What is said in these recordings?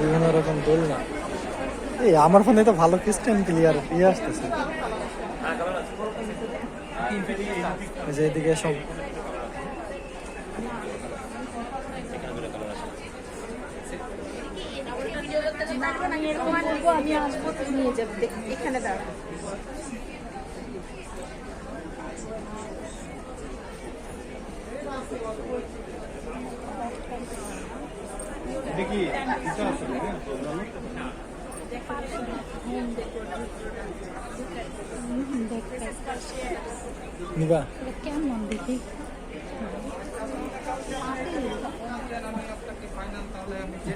বিভিন্ন রকম দোল না। এই, আমার ফোনে তো ভালো ক্রিস্টান ক্লিয়ার ইয়ে আসতেছে। যে এদিকে সব। আমি আসব নিয়ে যাবে এখানে দাঁড়া নিবা এটা কেমন দেখি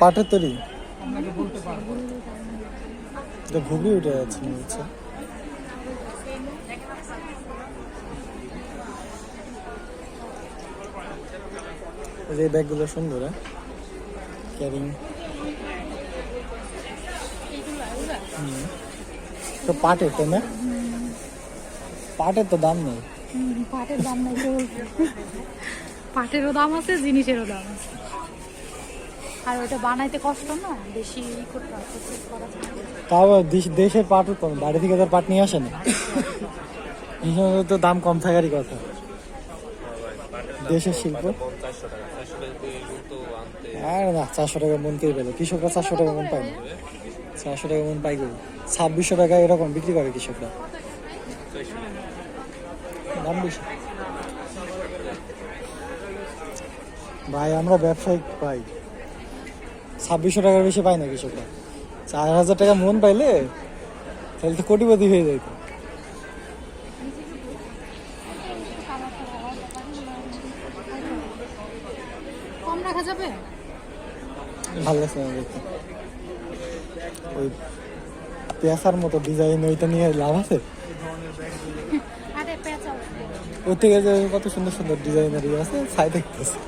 পাটের তৈরি? এটা উঠে যাচ্ছে এই ব্যাগগুলো সুন্দর হ্যাঁ? ক্যারিং তো পাটের তাই না? পাটের তো দাম নেই। পাটের দাম নাই পাটেরও দাম আছে জিনিসেরও দাম আছে। আর ওটা বানাইতে কষ্ট না বেশি করতে। তাও দেশ- দেশের পাট উৎপাদন বাইরে থেকে তার পাট নিয়ে আসে না। এই তো দাম কম থাকারই কথা। দেশের শিল্প। আর না চারশো টাকা মন কে পেল কৃষকরা চারশো টাকা মন পায় না। চারশো টাকা মন পাই ছাব্বিশশো টাকা এরকম বিক্রি করে কৃষকরা। দাম বেশি। ভাই আমরা ব্যবসায়িক পাই। ছাব্বিশশো টাকার বেশি পাই না কৃষকরা। চার হাজার টাকা মন পাইলে তাহলে তো কোটিপতি হয়ে যাইতো। কম রাখা যাবে? ভালো লাগছে না দেখতে ওই পেঁচার মতো ডিজাইন ওইটা নিয়ে লাভ আছে? ওর থেকে যে কত সুন্দর সুন্দর ডিজাইনার ইয়ে আছে ছাই দেখতেছে।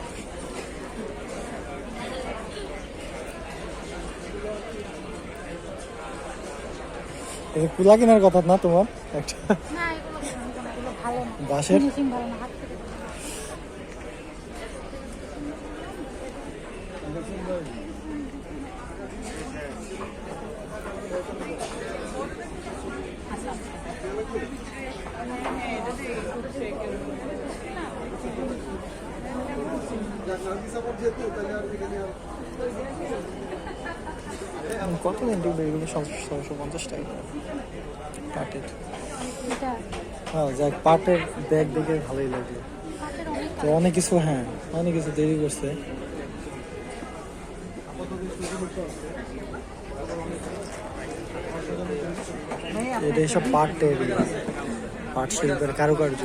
কুলা কেনার কথা না তোমার? একটা না এগুলো ভালো না, এগুলো ভালো না বাঁশের ফিনিশিং ভালো না হাত থেকে কত দিন টিকবে এগুলো? ছশো পঞ্চাশ টাকা পাটের হ্যাঁ যাক পাটের ব্যাগ দেখে ভালোই লাগল। তো অনেক কিছু হ্যাঁ অনেক কিছু দেরি করছে। এটা সব পাটের পাট শিল্পের কারুকার্য।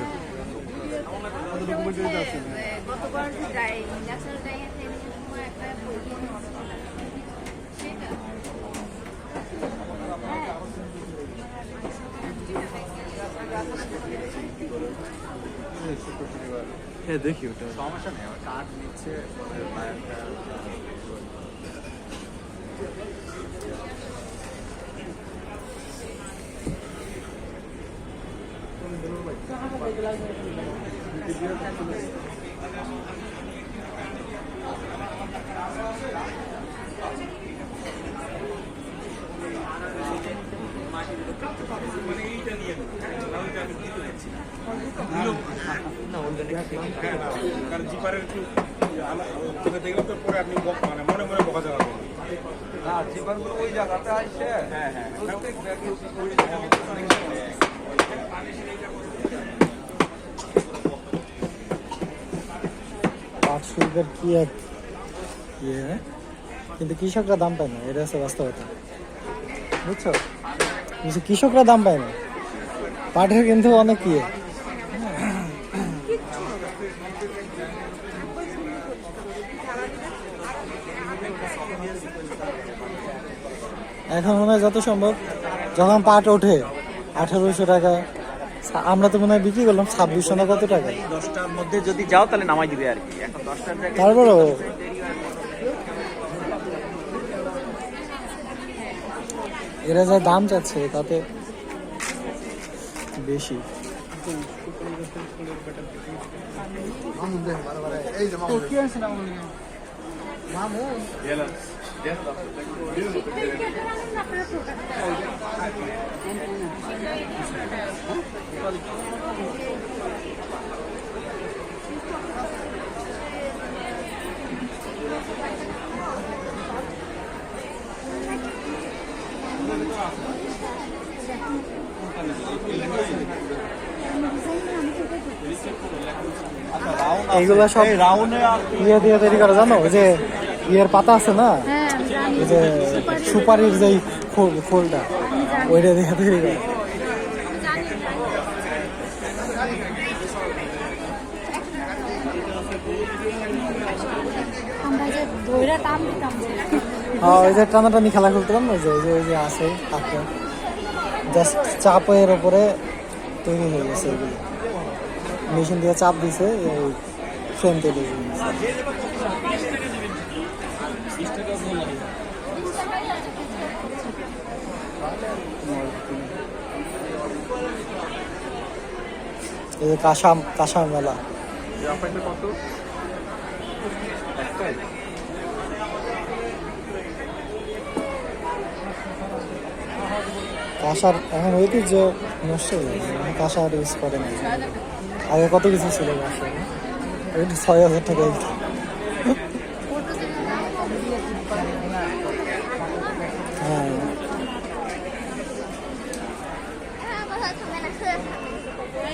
হ্যাঁ দেখি ওটা। সমস্যা নেই কার্ড নিচ্ছে কারণ জিপারের একটু দেখলে তো পরে আপনি মানে মনে মনে বকা যাবে না জীবনগুলো ওই জায়গাতে আসছে হ্যাঁ হ্যাঁ শিল্পের কি এক ইয়ে হ্যাঁ? কিন্তু কৃষকরা দাম পায় না এটা হচ্ছে বাস্তবতা। বুঝছ? বুঝছ, কৃষকরা দাম পায় না। পাটের কিন্তু অনেক ইয়ে। এখন মনে হয় যত সম্ভব যখন পাট ওঠে আঠারোশো টাকা আমরা তো মনে হয় বিক্রি করলাম ছাব্বিশশো না কত টাকা? দশটার মধ্যে যদি যাও তাহলে নামাই দিবে আর কি। এখন দশটার জায়গায় এরা যা দাম চাচ্ছে তাতে বেশি। কি আছে মামু। এইগুলো সব ইয়ে দিয়ে তৈরি করা জানো? যে ইয়ের পাতা আছে না? হ্যাঁ যে সুপারির যেই খোল, খোলটা, ওইটা দিতাম যে। হ্যাঁ টানাটানি খেলা ওই যে ওই যে ওই যে আছে জাস্ট চাপের ওপরে তৈরি হয়ে গেছে মেশিন দিয়ে চাপ দিছে ফ্রেম তৈরি এই যে কাঁসাম মেলা। কাঁসার এখন ঐতিহ্য নষ্ট হয়ে গেছে। কাঁসার ইউজ করে না। আগে কত কিছু ছিল কাঁসার ছয় হাজার টাকা হ্যাঁ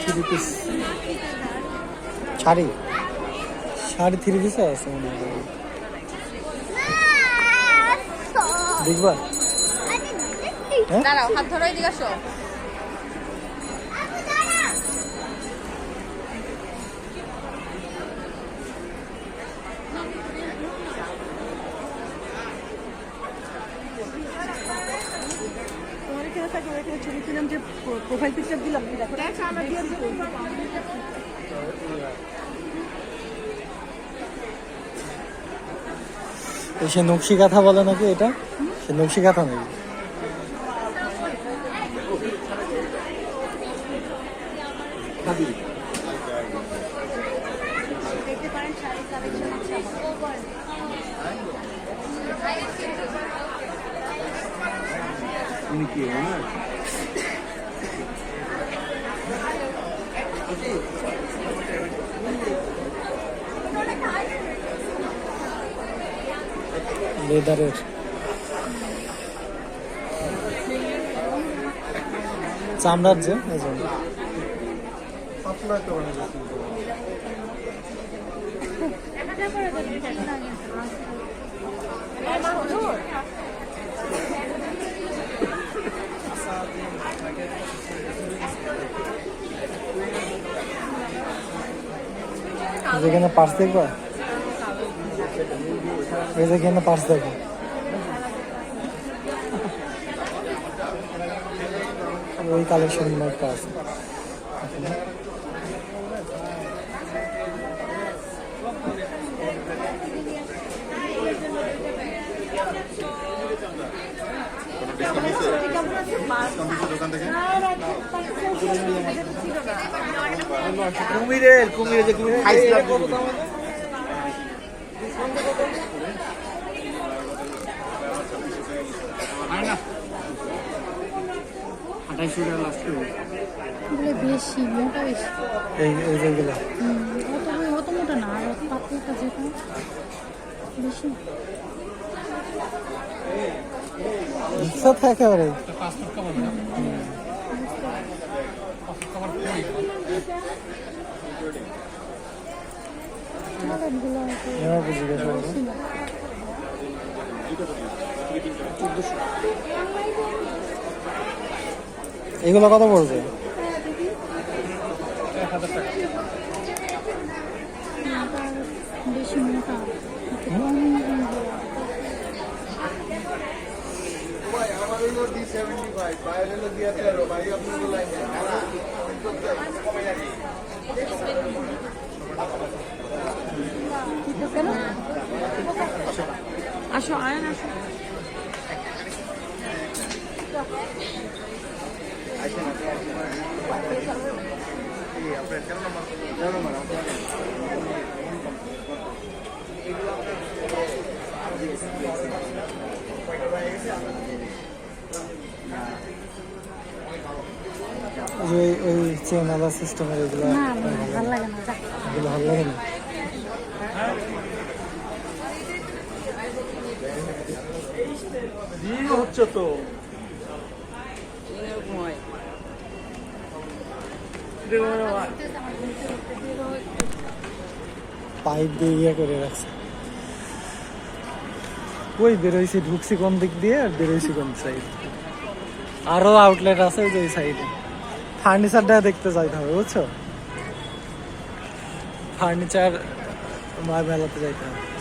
three piece sari? Sari three piece আছে মনে হয়। দেখবা? দাঁড়াও হাত ধরো এদিকে আসো। তোমার এখানে ছবি তুললাম যে প্রোফাইল পিকচার দিলাম দেখো। এই সে নকশি কাঁথা বলে নাকি এটা? সে নকশি কাঁথা নাকি? দেখতে পারেন শাড়ির কালেকশন আছে আমার। কি লেদারের চামড়ার যে এই যেখানে পার্স দেখবা? এই যেখানে পার্স দেখো ওই কালেকশন একটা আছে। কুমিরের কুমিরের যে কুমির খাইছিলাম এগুলো বেশি মোটা বেশি এই এই যেগুলো হুম, অত মোটা না? আর পাতলাটা যেটা বেশি সাথে একেবারে। এগুলো কত পড়বে? এটা বেশি মোটা একটু কম আসো আয়ন আসো। ওই চেন সিস্টেমের এগুলো না ভালো লাগে না? দিয়ে হচ্ছে তো। পাইপ দিয়ে ইয়ে করে রাখছে। ওই বেরোইছি, ঢুকছি কোন দিক দিয়ে আর বেরোইছি কোন সাইড আরও আউটলেট আছে ওই যে সাইডে ফার্নিচারটা দেখতে যাইতে হবে, বুঝছ? ফার্নিচার মেলাতে যাইতে হবে।